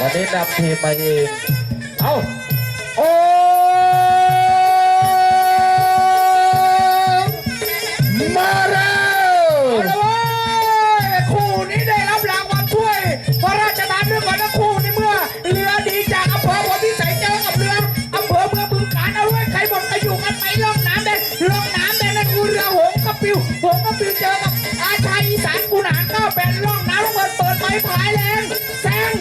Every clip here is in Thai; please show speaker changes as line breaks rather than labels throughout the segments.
วันนี้นำทีมมาเองเอาโอ้มาแล้ว
เอาละเว้ยคู่นี้ได้รับรางวัลถ้วยพระราชทานด้วยก่อนนะคู่นี้เมื่อเรือดีจากอำเภอหัวพิสัยเจอกับเรืออำเภอเมืองบึงกาฬเอาไว้ใครหมดใครอยู่กันไปล่องน้ำแดงล่องน้ำแดงนั่นคือเรือหงส์กระปิวหงส์กระปิวเจอกับอาชายอีสานกุนหารก็เป็นล่องน้ำแล้วเปิดเปิดไฟพายแรงแซง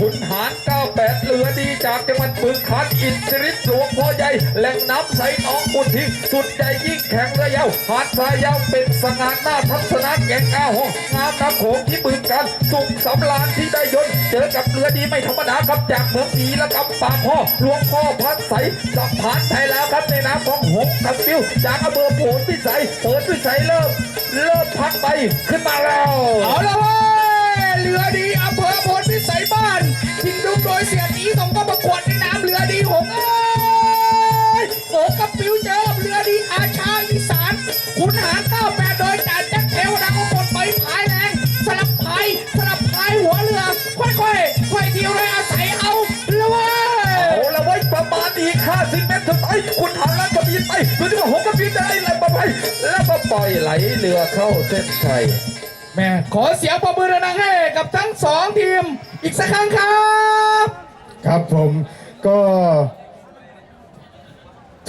ขุนหาร98เรือดีจากจังหวัดบึงคันอินทริศหลวงพ่อใหญ่แหล่งน้ำใสหนองบุญทิสุดใจยิ่งแข็งระยาวหาดทรายยาวเป็นสง่าหน้าทัศนะแก่งอาหงงามน้ำโขงที่บึงกันสุขสำราญที่ได้ยนเจอกับเรือดีไม่ธรรมดาครับจากเมืองอีและกับปากพ่อหลวงพ่อพัดใสสัมผัสไทยแล้วครับในน้ำของหงส์กับฟิวจากอำเภอโผลพิสัยเปิดพิสัยเริ่มเริ่มพัดไปขึ้นมาแล้ว
เอาละเว้ยเรือดีอำเภ ตีส่งก็ประกวดในน้ำเรือดีหงส์เอ้ยโอ้กับปิวเจอกับเรือดีอาชาอีสานขุนหารเก้าแปดโดยจ่าแจ็คเทวดาก็กดไปพายแรงสลับพายสลับพายหัวเรือ ค่อยๆค่อยเดียวเลยอาศัยเอาละเว้ย
เอาละไว้ประมาณอีก50เมตรสุดท้ายคุณหันแล้วก็บินไปดูที่ว่าหงก็บินได้แล้วไปแล้วก็ปล่อยไหลเรือเข้าเส้นชัย
แม่ขอเสียงปรบมือดังๆให้กับทั้งสองทีมอีกสักครั้งครับ
ครับผมก็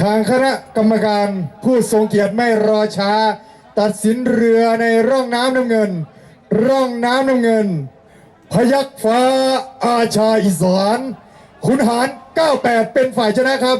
ทางคณะกรรมการผู้ทรงเกียรติไม่รอช้า ตัดสินเรือในร่องน้ำน้ำเงิน ร่องน้ำน้ำเงิน พยักฟ้าอาชาอีสานขุนหาร 98 เป็นฝ่ายชนะครับ